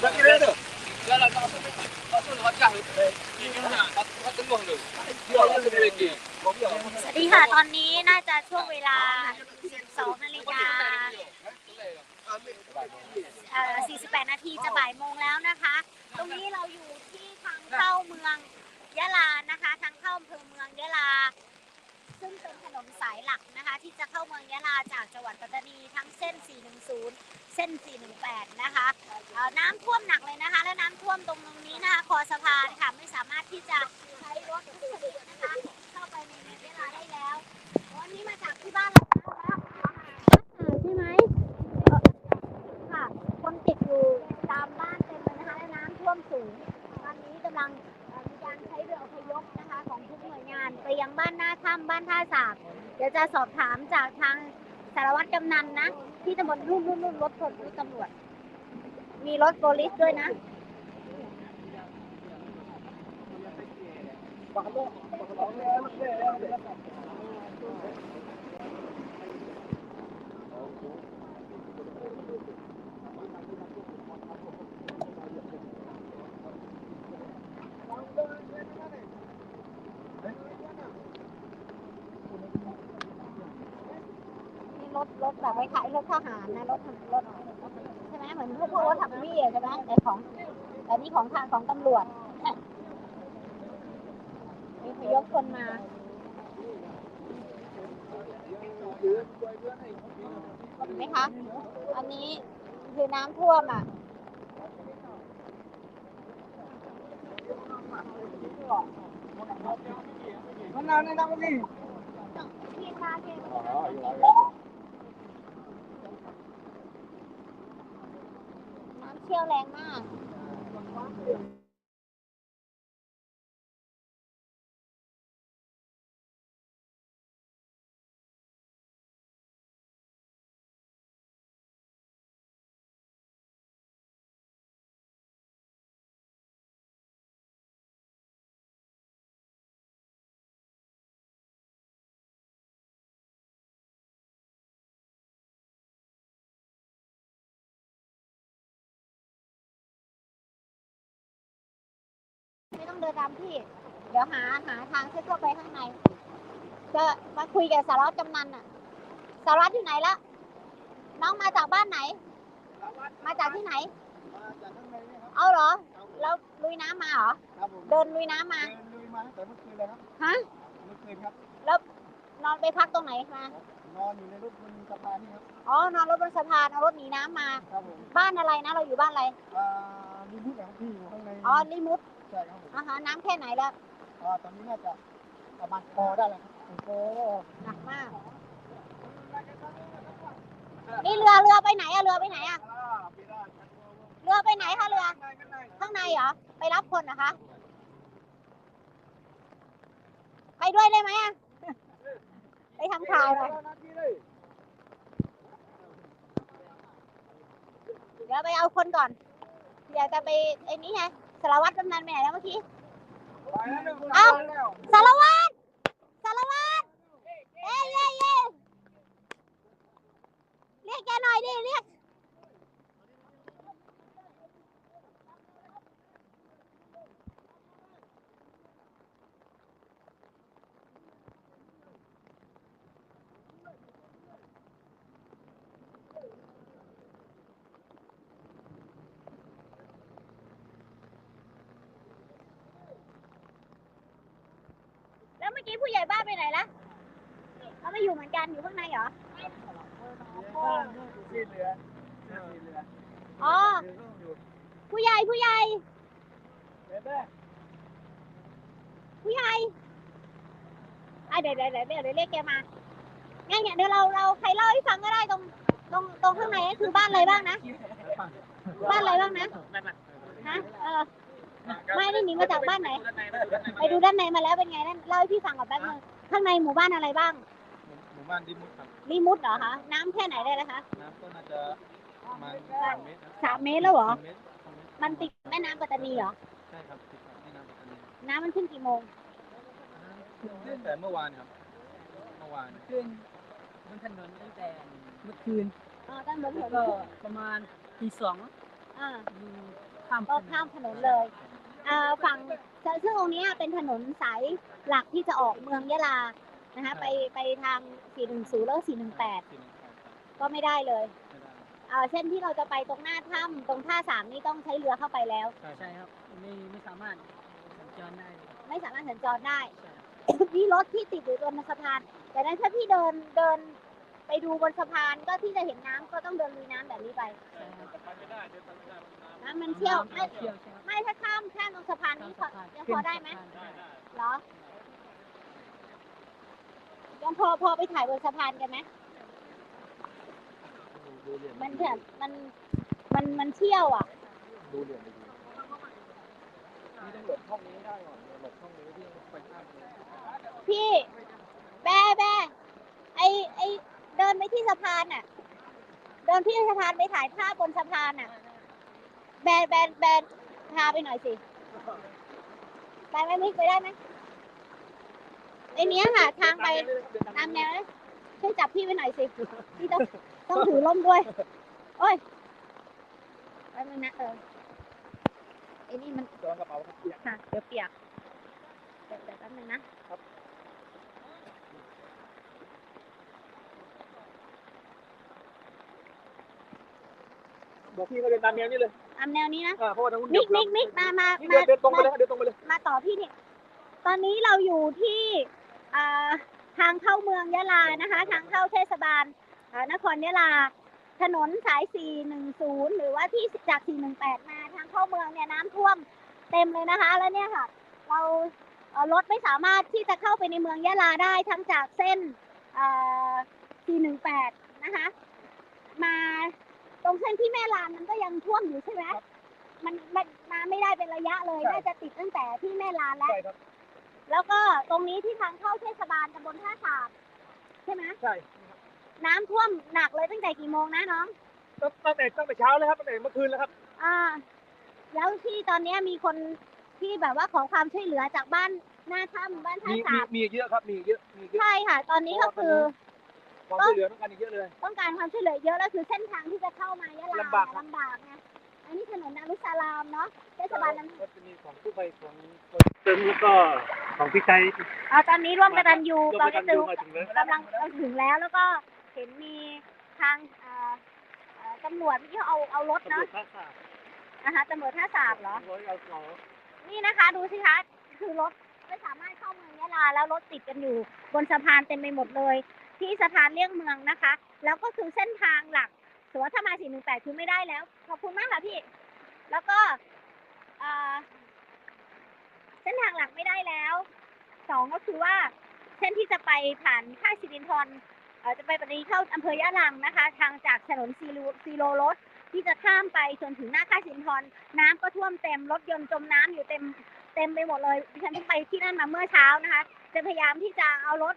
สวัสดีค่ะ ตอนนี้น่าจะช่วงเวลา 12นาฬิกา48 นาทีจะบ่ายโมงแล้วนะคะ ตรงนี้เราอยู่ที่ทางเข้าเมืองยะลานะคะ ทางเข้าอำเภอเมืองยะลา ซึ่งเป็นถนนสายหลักนะคะ ที่จะเข้าเมืองยะลาจากจังหวัดปัตตานีทั้งเส้น 410 เส้น 418 นะคะน้ำท่วมหนักเลยนะคะ และน้ำท่วมตรงตรงนี้นะคะ คอสะพานค่ะ ไม่สามารถที่จะใช้รถนะคะ เข้าไปในเมืองยะลาได้แล้ว วันนี้มาจากที่บ้านเรานะคะใช่ไหมค่ะ คนติดอยู่ตามบ้านเต็มเลยนะคะ และน้ำท่วมสูง ตอนนี้กำลังมีการใช้เรืออพยพนะคะ ของทุกหน่วยงาน ไปยังบ้านหน้าถ้ำบ้านท่าสากเดี๋ยวจะสอบถามจากทางารวัตรกำนันนะ ที่ตำบลรุ่นรุ่นรุ่นรถชนรถตำรวจ มีรถโปลิสด้วยนะนี่ รถรถแบบคล้ายๆรถทหารนะรถรถใช่ไหมเหมือนพวกรถถักวี่อะใช่ไหมแต่ของแต่นี่ของทางของตำรวจมีพยพคนมาเห็นไหมคะอันนี้คือน้ำท่วมอะที่คาเฟ่น้ำ เที่ยวแรงมาก ต้องเดินตามพี่ เดี๋ยวหาหาทางที่เข้าไปข้างใน จะมาคุยกับสารวัตรกำนันอะ สารวัตรอยู่ไหนละ น้องมาจากบ้านไหน มาจากที่ไหนเอาเหรอ แล้วลุยน้ำมาเหรอ ครับผมเดินลุยน้ำมา เดินลุยมาตั้งแต่เมื่อคืนเลยครับฮะ เมื่อคืนครับนอนไปพักตรงไหนมา นอนอยู่ในรถบนสะพานนี่ครับ อ๋อ นอนรถบนสะพานเอารถหนีน้ำมา ครับผมบ้านอะไรนะ เราอยู่บ้านอะไร อ่ามีมุดของพี่อยู่ข้างในอ๋อลิมุด ใช่ครับผมอาหารน้ำแค่ไหนแล้วอ่าตอนนี้น่าจะประมาณคอได้แล้วครับโอ้โหหนักมาก นี่เรือเรือไปไหนอะเรือไปไหนอะเรือไปไหนคะเรือ ข้างในเหรอ ไปรับคนนะคะ ไปด้วยได้ไหมอะไปทำข่าวหน่อยเดี๋ยวไปเอาคนก่อนเดี๋ยวจะไปไอ้นี่ไง สารวัตรกำนันไปไหนแล้วเมื่อกี้เอ้าสารวัตรสารวัตรเอ้ยเอ้ยเอ้ยเรียกแกหน่อยดิ เรียก แล้วเมื่อกี้ ผู้ใหญ่บ้านไปไหนละเขาไม่อยู่เหมือนกันอยู่ข้างในเหรอ ที่เรือที่เรืออ๋ออยู่ผู้ใหญ่ผู้ใหญ่ เห็นไหมผู้ใหญ่อะเดี๋ยวเดี๋ยวเดี๋ยวเดี๋ยวเรียกแกมา งั้นเนี่ยเดี๋ยวเราเราใครเล่าให้ฟังก็ได้ตรงตรงตรงข้างในก็คือบ้านอะไรบ้างนะ บ้านอะไรบ้างนะ ฮะ เออ ไม่ได้หนีมาจากบ้านไหน ไปดูด้านในมาแล้วเป็นไงนั่นเล่าให้พี่ฟังก่อนแป๊บนึงข้างในหมู่บ้านอะไรบ้าง หมู่บ้านดิมุดครับรีมุดเหรอคะ น้ำแค่ไหนได้แล้วคะน้ำก็น่าจะประมาณสามเมตรครับสามเมตรแล้วเหรอ สามเมตรสามเมตรมันติดแม่น้ำปัตตานีเหรอ ใช่ครับติดกับแม่น้ำปัตตานีน้ำมันขึ้นกี่โมง ตั้งแต่เมื่อวานครับ เมื่อวานขึ้นบนถนนตั้งแต่เมื่อคืนอ๋อตั้งบนถนก็นประมาณตีสองออ่ามีข้ามก็ข้ามถนนเลยอ่า ฝั่งซึ่งตรงเนี้ยเป็นถนนสายหลักที่จะออกเมืองยะลานะคะไปไปทาง 410 แล้วก็418 ก็ไม่ได้เลยอ่าเส้นที่เราจะไปตรงหน้าถ้ำตรงท่าสามนี่ต้องใช้เรือเข้าไปแล้ว ใช่ครับไม่ไม่สามารถสัญจรได้ ไม่สามารถสัญจรได้ใช่นี่รถที่ติดอยู่บนสะพาน แต่นั้นถ้าพี่เดินเดินไปดูบนสะพานก็ที่จะเห็นน้ำก็ต้องเดินลุยน้ำแบบนี้ไปใช่ครับน้ำมันเชี่ยวไม่ เที่ยวใช่ครับไม่ถ้าข้ามข้ามตรงสะพานนี่พอยังพอได้ไหมเหรอยังพอพอไปถ่ายบนสะพานกันไหมมันแบบมันมันมันเชี่ยวอะดูเหลี่ยมไปดูนี่ต้องหลบช่องนี้ได้ก่อนหลบช่องนี้ที่ไปข้ามเลยพี่แบแบไอไอเดินไปที่สะพานน่ะ เดินที่สะพานไปถ่ายภาพบนสะพานน่ะ แบนแบนแบน พาไปหน่อยสิ ไปไหมมิกไปได้ไหมไอเนี้ยค่ะ ทางไปตามแนวนะช่วยจับพี่ไปหน่อยสิ พี่ต้องต้องถือร่มด้วย โอ้ยไปมึงนะเออไอ้นี่มันจอนกระเป๋าเปียกค่ะเดี๋ยวเปียกเดี๋ยวเดี๋ยวแป๊บนึงนะบอกพี่ก็เดินตามแนวนี้เลย ตามแนวนี้นะ อ่าเพราะว่าทางนู้นมิกมิกมิกมามานี่มาเดินตรงไปมาเลยเดินตรงไปเลย มาต่อพี่เนี่ยตอนนี้เราอยู่ที่อ่าทางเข้าเมืองยะลานะคะ ทางเข้าเทศบาลอ่านครยะลา ถนนสาย 410 หรือว่าที่จาก 418 มาทางเข้าเมืองเนี่ยน้ำท่วมเต็มเลยนะคะ แล้วเนี่ยค่ะ เราเอ่อรถไม่สามารถที่จะเข้าไปในเมืองยะลาได้ทั้งจากเส้นอ่า418 นะคะ มาต รงเส้นที่แม่ลานมันก็ยังท่วมอยู่ใช่ไหมมันมันมาไม่ได้เป็นระยะเลย ใช่ น่าจะติดตั้งแต่ที่แม่ลานแล้ว ใช่ครับแล้วก็ตรงนี้ที่ทางเข้าเทศบาลตำบลท่าสาบใช่ไหมใช่น้ำท่วมหนักเลยตั้งแต่กี่โมงนะน้อง ตั้งตั้งแต่ตั้งแต่เช้าเลยครับตั้งแต่เมื่อคืนแล้วครับ อ่า แล้วที่ตอนเนี้ยมีคนที่แบบว่าขอความช่วยเหลือจากบ้านหน้าถ้ำบ้านท่ามีสามีบมีเยอะครับมีเยอะมีเยอะ ใช่ค่ะ ตอนนี้ก็คือ ความช่วยเหลือต้องการอีกเยอะเลย ต้องการความช่วยเหลือเยอะแล้วคือเส้นทางที่จะเข้ามายะลาลำบากครับ ลำบากไงอันนี้ถนนนารุสารามเนาะเทศบาลนั้นก็จะมีของผู้ไปของเติมแล้วก็ของพี่ใจอ่าตอนนี้ร่วมกตันยูร่ปวอมเกกันตูดูมาถึงแล้วกำลังถึงแล้วแล้วก็เห็นมีทางเอ่อเอ่อตำรวจที่เอาเอารถตำรเนาะวจท่าสาบนะคะตำรวจท่าสาบเหรอ ร้อยเอาสองนี่นะคะดูสิคะคือรถไม่สามารถเข้าเมืองยะลาแล้วรถติดกันอยู่บนสะพานเต็มไปหมดเลย ที่สะพานเลี่ยงเมืองนะคะ แล้วก็คือเส้นทางหลักสมมติว่าถ้ามา 418 คือไม่ได้แล้ว ขอบคุณมากค่ะพี่ แล้วก็เอ่อเส้นทางหลักไม่ได้แล้วสองก็คือว่าเส้นที่จะไปผ่านค่ายสิรินทรเอ่อจะไปปฏิเข้าอำเภอยะลังนะคะ ทางจากถนนซีโรซีโรรถที่จะข้ามไปจนถึงหน้าค่ายสิรินทรน้ำก็ท่วมเต็มรถยนต์จมน้ำอยู่เต็มเต็มไปหมดเลยดิฉันเพิ่งไปที่นั่นมาเมื่อเช้านะคะ จะพยายามที่จะเอารถ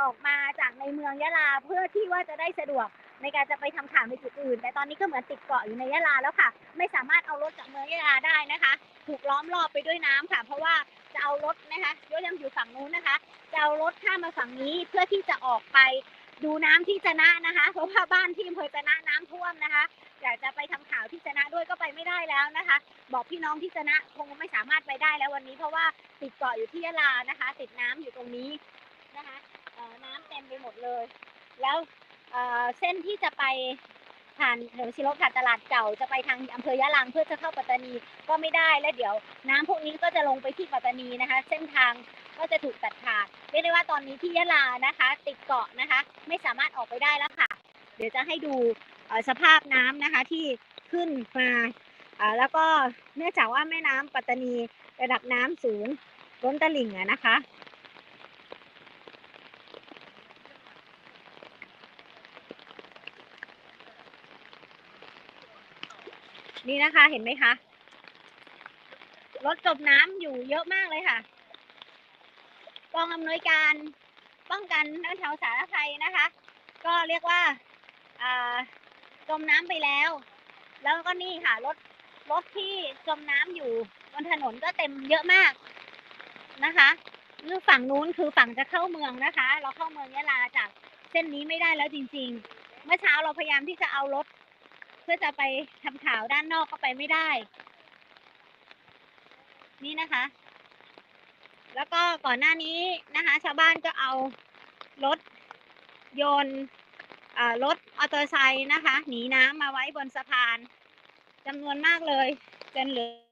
ออกมาจากในเมืองยะลาเพื่อที่ว่าจะได้สะดวกในการจะไปทำข่าวในจุดอื่น แต่ตอนนี้ก็เหมือนติดเกาะอยู่ในยะลาแล้วค่ะ ไม่สามารถเอารถจากเมืองยะลาได้นะคะ ถูกล้อมรอบไปด้วยน้ำค่ะ เพราะว่าจะเอารถนะคะยศยังอยู่ฝั่งนู้นนะคะ จะเอารถข้ามมาฝั่งนี้เพื่อที่จะออกไปดูน้ำที่จะนะนะคะ เพราะว่าบ้านที่อำเภอจะนะน้ำท่วมนะคะอยากจะไปทำข่าวที่จะนะด้วยก็ไปไม่ได้แล้วนะคะ บอกพี่น้องที่จะนะคงไม่สามารถไปได้แล้ววันนี้ เพราะว่าติดเกาะอยู่ที่ยะลานะคะ ติดน้ำอยู่ตรงนี้นะคะ มไปหมดเลย แล้วเเส้นที่จะไปผ่านถนนชิโรผ่านตลาดเก่าจะไปทางอำเภอยะลังเพื่อจะเข้าปัตตานีก็ไม่ได้แล้วเดี๋ยว น้ำพวกนี้ก็จะลงไปที่ปัตตานีนะคะ เส้นทางก็จะถูกตัดขาดเรียกได้ว่าตอนนี้ที่ยะลานะคะ ติดเกาะนะคะ ไม่สามารถออกไปได้แล้วค่ะ เดี๋ยวจะให้ดูสภาพน้ำนะคะที่ขึ้นมาอ่าแล้วก็เนื่องจากว่าแม่น้ำปัตตานีระดับน้ำสูงล้นตลิ่งอะนะคะ นี่นะคะเห็นไหมคะรถจมน้ำอยู่เยอะมากเลยค่ะกองอำนวยการป้องกันและแถวสารภัยนะคะ ก็เรียกว่าจมน้ำไปแล้ว แล้วก็นี่ค่ะรถรถที่จมน้ำอยู่บนถนนก็เต็มเยอะมากนะคะคือฝั่งนู้นคือฝั่งจะเข้าเมืองนะคะ เราเข้าเมืองยะลาจากเส้นนี้ไม่ได้แล้วจริง ๆ เมื่อเช้าเราพยายามที่จะเอารถ พื่อจะไปทำข่าวด้านนอกก็ไปไม่ได้ นี่นะคะ แล้วก็ก่อนหน้านี้นะคะ ชาวบ้านก็เอารถยนต์รถออโตไซค์นะคะ หนีน้ำมาไว้บนสะพานจำนวนมากเลยจนเหลือ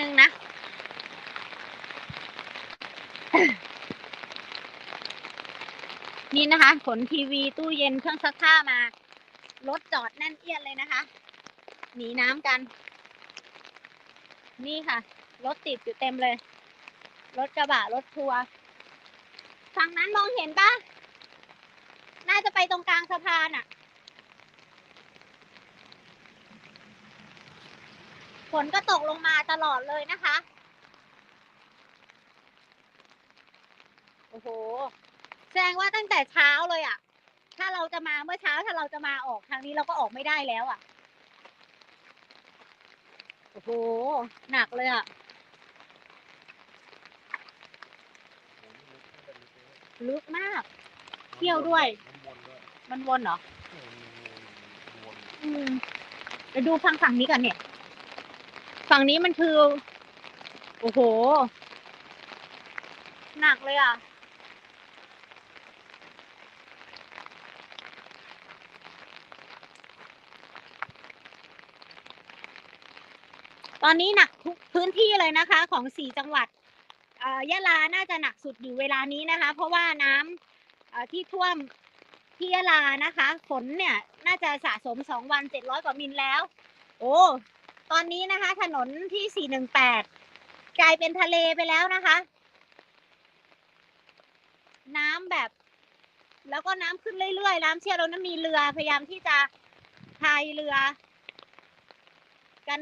นึ่งนะ นี่นะคะ ขนทีวีตู้เย็นเครื่องซักผ้ามารถจอดแน่นเอียดเลยนะคะ หนีน้ำกัน นี่ค่ะ รถติดอยู่เต็มเลย รถกระบะรถทัวร์ฝั่งนั้นมองเห็นปะน่าจะไปตรงกลางสะพานอะ ฝนก็ตกลงมาตลอดเลยนะคะ โอ้โห แสดงว่าตั้งแต่เช้าเลยอะถ้าเราจะมาเมื่อเช้าถ้าเราจะมาออกทางนี้เราก็ออกไม่ได้แล้วอะโอ้โห หนักเลยอะลึกมาก เที่ยวด้วย มันวนเหรอ อืมเดี๋ยวดูฝั่งฝั่งนี้ก่อนเนี่ย ฝั่งนี้มันคือ โอ้โห หนักเลยอะ ตอนนี้หนักทุกพื้นที่เลยนะคะ ของสี่จังหวัดยะลา น่าจะหนักสุดอยู่เวลานี้นะคะ เพราะว่าน้ำที่ท่วมที่ยะลานะคะ ฝนเนี่ย น่าจะสะสมสองวันเจ็ดร้อยกว่ามิลแล้ว โอ้ ตอนนี้นะคะ ถนนที่ 418 กลายเป็นทะเลไปแล้วนะคะ น้ำแบบ แล้วก็น้ำขึ้นเรื่อยๆ น้ำเชี่ยวแล้วนั้นมีเรือพยายามที่จะพายเรือ กัน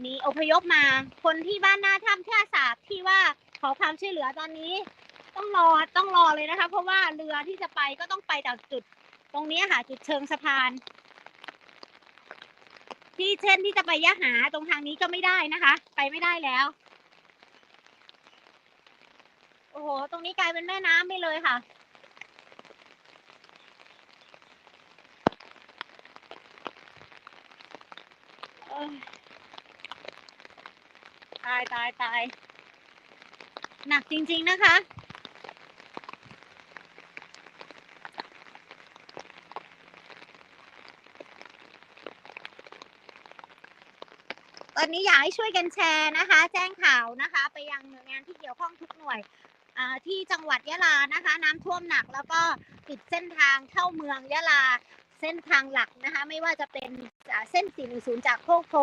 หนีอพยพมา คนที่บ้านหน้าถ้ำท่าสาบที่ว่าขอความช่วยเหลือตอนนี้ ต้องรอต้องรอเลยนะคะ เพราะว่าเรือที่จะไปก็ต้องไปจากจุด ตรงนี้ค่ะ จุดเชิงสะพาน ที่เช่นที่จะไปยะหาตรงทางนี้ก็ไม่ได้นะคะ ไปไม่ได้แล้ว โอ้โห ตรงนี้กลายเป็นแม่น้ำไปเลยค่ะ ตายตายตาย หนักจริง ๆ นะคะ อนนี้อยากให้ช่วยกันแชร์นะคะ แจ้งข่าวนะคะ ไปยังหน่วยงานที่เกี่ยวข้องทุกหน่วยที่จังหวัดยะลานะคะ น้ำท่วมหนักแล้วก็ปิดเส้นทางเข้าเมืองยะลาเส้นทางหลักนะคะ ไม่ว่าจะเป็นเส้น 410 จากโคกโพ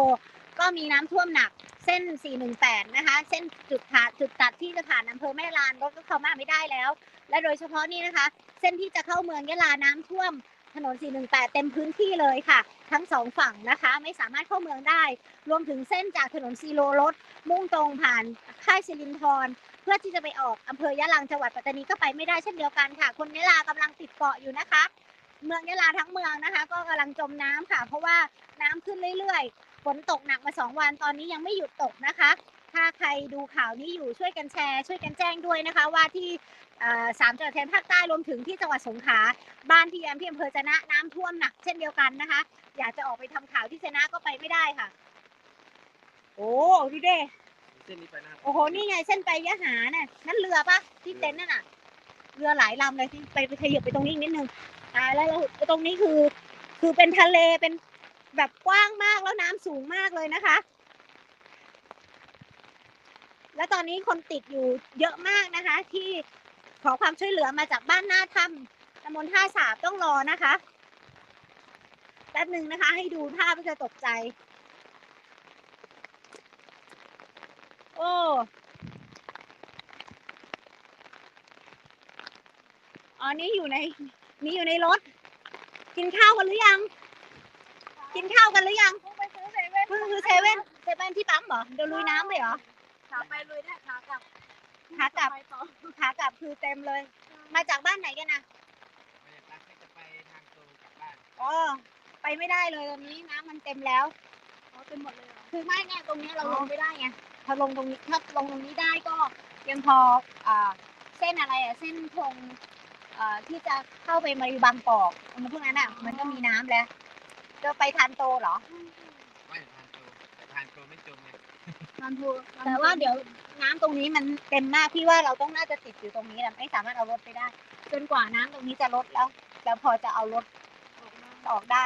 ก็มีน้ำท่วมหนักเส้น 418 นะคะ เส้นจุดผ่านจุดตัดที่จะผ่านอำเภอแม่ลานรถก็เข้ามาไม่ได้แล้ว และโดยเฉพาะนี่นะคะ เส้นที่จะเข้าเมืองยะลาน้ำท่วม ถนน 418 เต็มพื้นที่เลยค่ะ ทั้งสองฝั่งนะคะ ไม่สามารถเข้าเมืองได้ รวมถึงเส้นจากถนนซีโรรถ มุ่งตรงผ่านค่ายสิรินทรเพื่อที่จะไปออกอำเภอยะลังจังหวัดปัตตานีก็ไปไม่ได้เช่นเดียวกันค่ะ คนยะลากำลังติดเกาะอยู่นะคะ เมืองยะลาทั้งเมืองนะคะ ก็กำลังจมน้ำค่ะ เพราะว่าน้ำขึ้นเรื่อยๆ ฝนตกหนักมาสองวันตอนนี้ยังไม่หยุดตกนะคะ ถ้าใครดูข่าวนี้อยู่ช่วยกันแชร์ ช่วยกันแจ้งด้วยนะคะ ว่าที่เอ่อสามจังหวัดชายแดนภาคใต้รวมถึงที่จังหวัดสงขลาบ้านที่แอมที่อำเภอจะนะน้ำท่วมหนักเช่นเดียวกันนะคะ อยากจะออกไปทำข่าวที่ชนะก็ไปไม่ได้ค่ะ โอ้ดูดิเส้นนี้ไปนะครับโอ้โหนี่ไงเส้นไปยะหาน่ะนั่นเรือปะที่เต็นท์นั่นน่ะ เรือหลายลำเลยที่ไปไปขยับไปตรงนี้อีกนิดนึงตายแล้วเราตรงนี้คือ คือเป็นทะเลเป็นแบบกว้างมากแล้วน้ำสูงมากเลยนะคะ และตอนนี้คนติดอยู่เยอะมากนะคะ ที่ขอความช่วยเหลือมาจากบ้านหน้าถ้ำตำบลท่าสาบต้องรอนะคะแป๊บหนึ่งนะคะ ให้ดูภาพก็จะตกใจ โอ้อ๋อนี่อยู่ในนี่อยู่ในรถ กินข้าวกันหรือยัง กินข้าวกันหรือยังเพิ่งไปซื้อเซเว่นเพิ่งคือเซเว่นเซเว่นที่ปั๊มเหรอเดี๋ยวลุยน้ำไปเหรอ ลุยได้ขากลับขากลับ ไปต่อขากลับคือเต็มเลย มาจากบ้านไหนกันนะไม่ได้ตั้งใจจะไปทางตรงกลับบ้านอ๋อไปไม่ได้เลยตอนนี้น้ำมันเต็มแล้วอ๋อเขาเป็นหมดเลยเหรอคือไม่เนี่ยตรงเนี้ยเราลงไม่ได้ไงพอลงตรงนี้ถ้าลงตรงนี้ได้ก็ยังพออ่าเส้นอะไรอะเส้นทงอ่าที่จะเข้าไปมาบางกอกมันพวกนั้นอะมันก็มีน้ำแล้วจะไปทานโตเหรอไม่ทานโจทานโจไม่จมไงงานทัวร์แต่ว่าเดี๋ยวน้ำตรงนี้มันเต็มมากพี่ว่าเราต้องน่าจะติดอยู่ตรงนี้แหละไม่สามารถเอารถไปได้ จนกว่าน้ำตรงนี้จะลดแล้วจะพอจะเอารถออกมาออกได้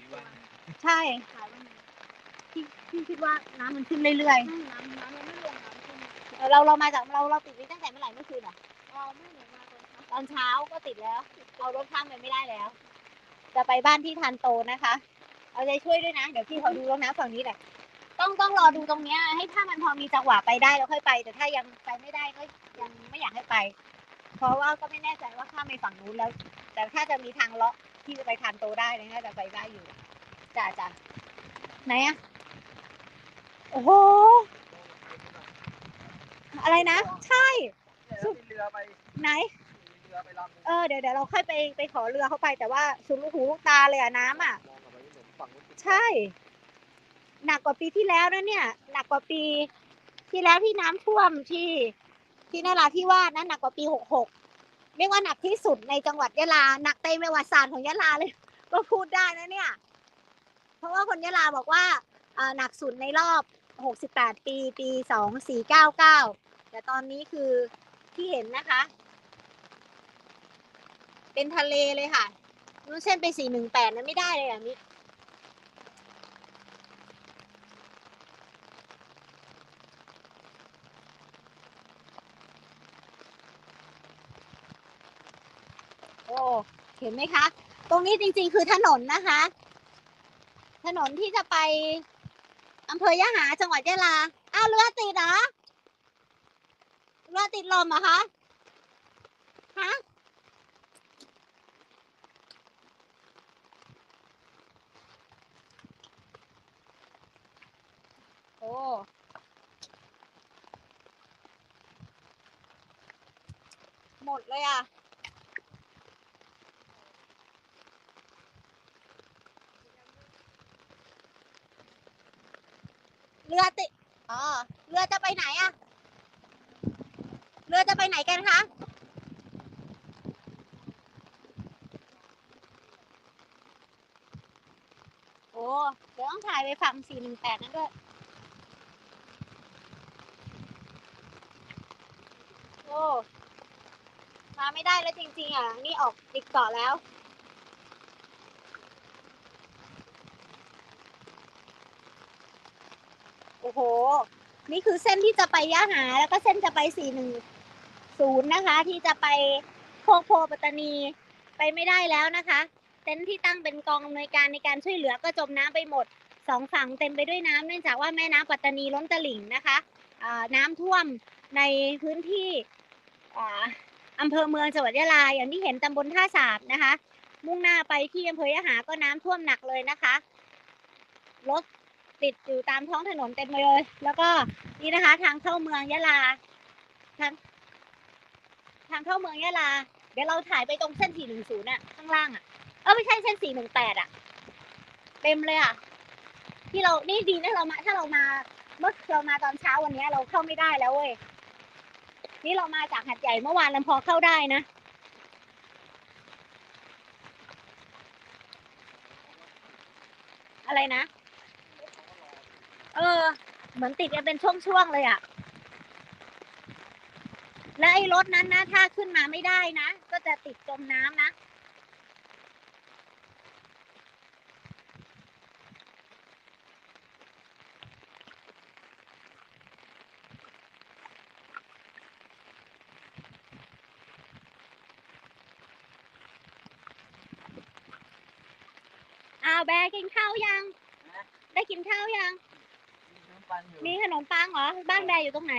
มีวันใช่ขายวันไหนพี่พี่คิดว่าน้ำมันขึ้นเรื่อยไม่น้ำน้ำยังไม่ลงน้ำขึ้นๆเออเราเรามาจากเราเราติดไว้ตั้งแต่เมื่อไหร่เมื่อคืนอะ เราไม่เหนือมาตอนเช้าตอนเช้าก็ติดแล้ว เอารถข้ามไปไม่ได้แล้ว จะไปบ้านที่ทันโตนะคะ เอาใจช่วยด้วยนะ เดี๋ยวพี่ขอดูรถน้ำฝั่งนี้แหละ ต้องต้องรอดูตรงเนี้ย ให้ถ้ามันพอมีจังหวะไปได้แล้วค่อยไป แต่ถ้ายังไปไม่ได้ก็ยังไม่อยากให้ไป เพราะว่าก็ไม่แน่ใจว่าข้ามไปฝั่งนู้นแล้ว แต่ถ้าจะมีทางเลาะที่จะไปทันโตได้เนี่ยน่าจะไปได้อยู่จ้าจ้าไหนอะโอ้โหอะไรนะ ใช่เนี่ยแล้วมีเรือไปไหนมีเรือไปลำหนึ่งเออเดี๋ยวเดี๋ยวเราค่อยไปไปขอเรือเข้าไปแต่ว่าสุดลูกหูลูกตาเลยอะน้ำอะ มองกลับไปที่หนุ่มฝั่งนู้นติดใช่ หนักกว่าปีที่แล้วนะเนี่ยหนักกว่าปีที่แล้วที่น้ำท่วมที่ที่นราธิวาสนะหนักกว่าปีหกหกเรียกว่าหนักที่สุดในจังหวัดยะลาหนักในประวัติศาสตร์ของยะลาเลย ก็พูดได้นะเนี่ย เพราะว่าคนยะลาบอกว่าอ่าหนักสุดในรอบหกสิบแปดปีปีสองสี่เก้าเก้าแต่ตอนนี้คือที่เห็นนะคะ เป็นทะเลเลยค่ะนู้นเส้นไปสี่หนึ่งแปดนั้นไม่ได้เลยอะมิ โอ้เห็นไหมคะ ตรงนี้จริงๆคือถนนนะคะ ถนนที่จะไปอำเภอยะหาจังหวัดยะลา อ้าวเรือติดเหรอเรือติดลมเหรอคะ ฮะ โอ้หมดเลยอะ เรือติอ๋อเรือจะไปไหนอะเรือจะไปไหนกันคะ โอ้เดี๋ยวต้องถ่ายไปฝั่งสี่หนึ่งแปดนั่นด้วย โอ้ มาไม่ได้แล้วจริงๆอะ นี่ออกติดเกาะแล้ว โอ้โห นี่คือเส้นที่จะไปยะหา แล้วก็เส้นจะไปสี่หนึ่งศูนย์นะคะ ที่จะไปโคกโพปัตตานีไปไม่ได้แล้วนะคะ เต็นท์ที่ตั้งเป็นกองอำนวยการในการช่วยเหลือก็จมน้ำไปหมดสองฝั่งเต็มไปด้วยน้ำเนื่องจากว่าแม่น้ำปัตตานีล้นตลิ่งนะคะน้ำท่วมในพื้นที่อ่าอำเภอเมืองจังหวัดยะลาอย่างที่เห็นตำบลท่าสาบนะคะ มุ่งหน้าไปที่อำเภอยะหาก็น้ำท่วมหนักเลยนะคะรถ ติดอยู่ตามท้องถนนเต็มไปเลย แล้วก็นี่นะคะ ทางเข้าเมืองยะลาทางทางเข้าเมืองยะลา เดี๋ยวเราถ่ายไปตรงเส้น 410น่ะ ข้างล่างอะ เออไม่ใช่เส้น 418 อะ เต็มเลยอะ ที่เรา นี่ดีนะเรามา ถ้าเรามา เมื่อเรามาตอนเช้าวันนี้เราเข้าไม่ได้แล้วเว้ย นี่เรามาจากหัดใหญ่เมื่อวานเราพอเข้าได้นะอะไรนะ ออ เหมือนติดกันเป็นช่วงๆเลยอะ และไอ้รถนั้นนะ ถ้าขึ้นมาไม่ได้นะ ก็จะติดจมน้ำนะ อ้าวแบร์กินข้าวยัง ได้กินข้าวยัง น้ำปันอยู่มีขนมปังเหรอ บ้านแบร์อยู่ตรงไหน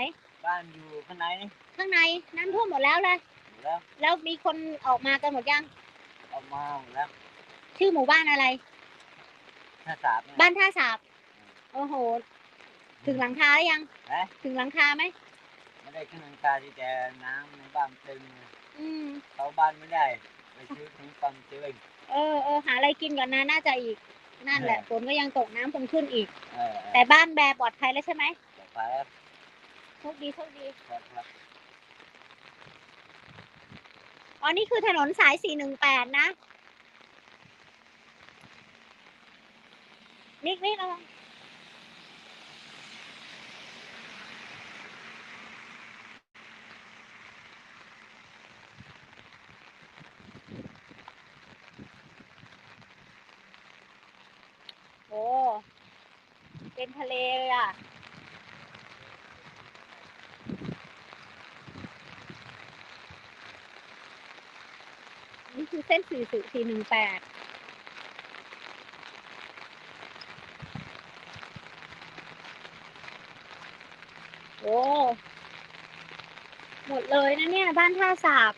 บ้านอยู่ข้างในนี่ข้างในน้ำท่วมหมดแล้วเลยแล้วแล้วมีคนออกมากันหมดยัง ออกมาหมดแล้วชื่อหมู่บ้านอะไรถ้าสาบเนี่ย บ้านท่าสาบโอ้โห ถึงหลังคาหรือยังเอ๊ะถึงหลังคาไหมไม่ได้ขึ้นหลังคาที่แต่น้ำในบ้านเต็มเลยอืม เข้าบ้านไม่ได้ ไปซื้อถึงปั๊มเจอเออเออหาอะไรกินก่อนนะน่าจะอีก นั่นแหละฝนก็ยังตกน้ำคงขึ้นอีก เออแต่บ้านแบร์ปลอดภัยแล้วใช่ไหมไปโชคดีโชคดีครับครับอ๋อนี่คือถนนสาย 418 นะ นิกนิกระวังโอ้ เป็น ทะเลเลยอะนี่คือเส้นสี่สิสี่หนึ่งแปดโอ้หมดเลยนะเนี่ย บ้านท่าสาบ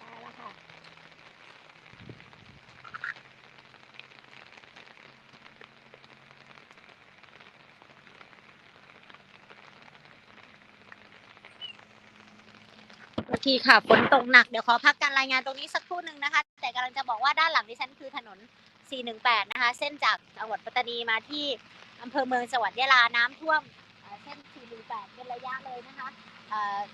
ตายแล้วค่ะ โอเคค่ะฝนตกหนักเดี๋ยวขอพักการรายงานตรงนี้สักครู่หนึ่งนะคะ แต่กำลังจะบอกว่าด้านหลังดิฉันคือถนน 418 นะคะ เส้นจากจังหวัดปัตตานีมาที่อำเภอเมืองจังหวัดยะลาน้ำท่วมเอ่อเส้น 418 เป็นระยะเลยนะคะ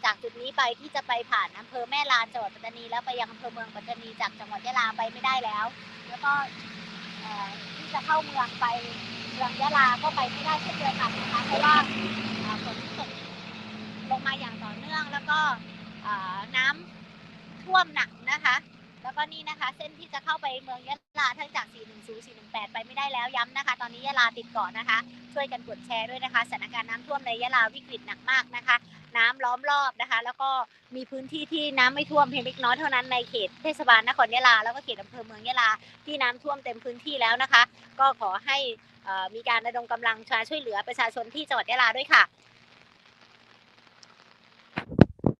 จากจุดนี้ไปที่จะไปผ่านอำเภอแม่ลานจังหวัดปัตตานีแล้วไปยังอำเภอเมืองปัตตานีจากจังหวัดยะลาไปไม่ได้แล้ว แล้วก็ที่จะเข้าเมืองไปเมืองยะลาก็ไปไม่ได้เช่นเดียวกันนะคะเพราะว่าฝนตกลงมาอย่างต่อเนื่องแล้วก็ น้ำท่วมหนักนะคะ แล้วก็นี่นะคะ เส้นที่จะเข้าไปเมืองยะลาทั้งจาก 410 418 ไปไม่ได้แล้วย้ำนะคะ ตอนนี้ยะลาติดเกาะนะคะ ช่วยกันกดแชร์ด้วยนะคะสถานการณ์น้ำท่วมในยะลาวิกฤตหนักมากนะคะ น้ำล้อมรอบนะคะ แล้วก็มีพื้นที่ที่น้ำไม่ท่วมเพียงเล็กน้อยเท่านั้นในเขตเทศบาลนครยะลาแล้วก็เขตอำเภอเมืองยะลาที่น้ำท่วมเต็มพื้นที่แล้วนะคะ ก็ขอให้มีการระดมกำลังช่วยเหลือประชาชนที่จังหวัดยะลาด้วยค่ะ